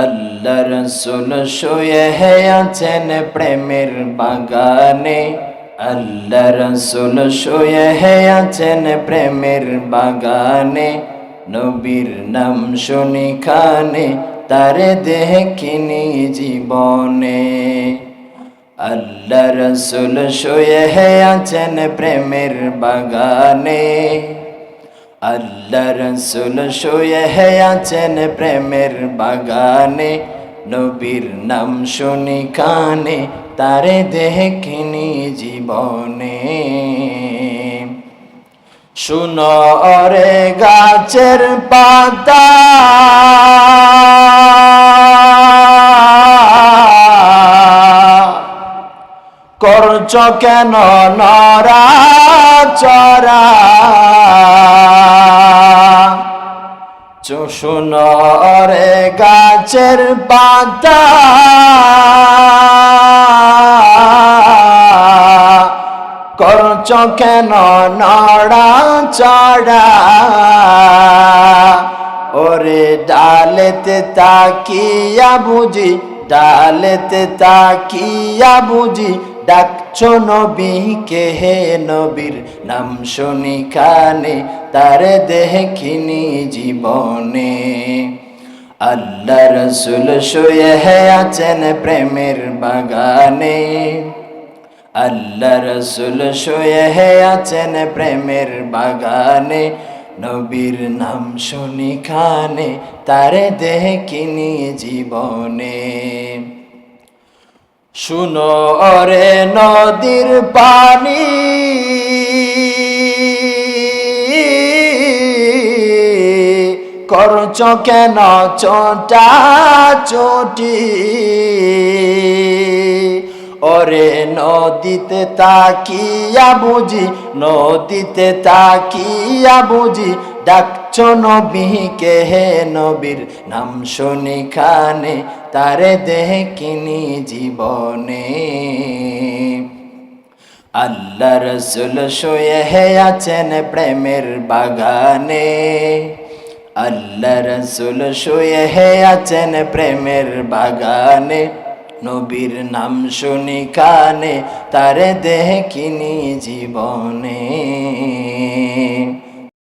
আল্লাহ রসুল শুয়ে আছেন প্রেমের বাগানে। আল্লাহ রসুল শুয়ে আছেন প্রেমের বাগানে। নবীর নাম শুনি খানে, তারে দেখিনি জীবনে। আল্লাহ রসুল শুয়ে আছেন প্রেমের বাগানে। আল্লাহ রসুল শুয়ে আছেন প্রেমের বাগানে। নবীর নাম শুনি কানে, তারে দেখিনি জীবনে। শুনো অরে গাছের পাতা। করছ কেন নরা চরা চুষুন রে গাছের পাতা। করছ কেন নড়া চড়া ওরে ডালেতে তাকিয়া বুঝি, ডালেতে তাকিয়া বুঝি ডাকছো নবীকে হে নবীর নাম শুনি কানে, তারে দেখিনি জীবনে। আল্লাহ রসুল শুয়ে আছেন প্রেমের বাগানে। আল্লাহ রসুল শুয়ে আছেন প্রেমের বাগানে। নবীর নাম শুনি খানে তারে দেখিনি জীবনে। শুনো অরে নদীর পানি। করছ কেন চটা চটি। ওরে নদীতে তাকিয়া বুঝি, নদীতে তাকিয়া বুঝি, ডাকছ নবীকে হে নবীর নাম শুনি খানে, তারে দেখিনি জীবনে। আল্লাহ রসুল শুয়ে হে আছেন প্রেমের বাগানে। আল্লাহ রসুল শুয়ে হে আছেন প্রেমের বাগানে। নবীর নাম শুনি কানে তারে দেখিনি জীবনে।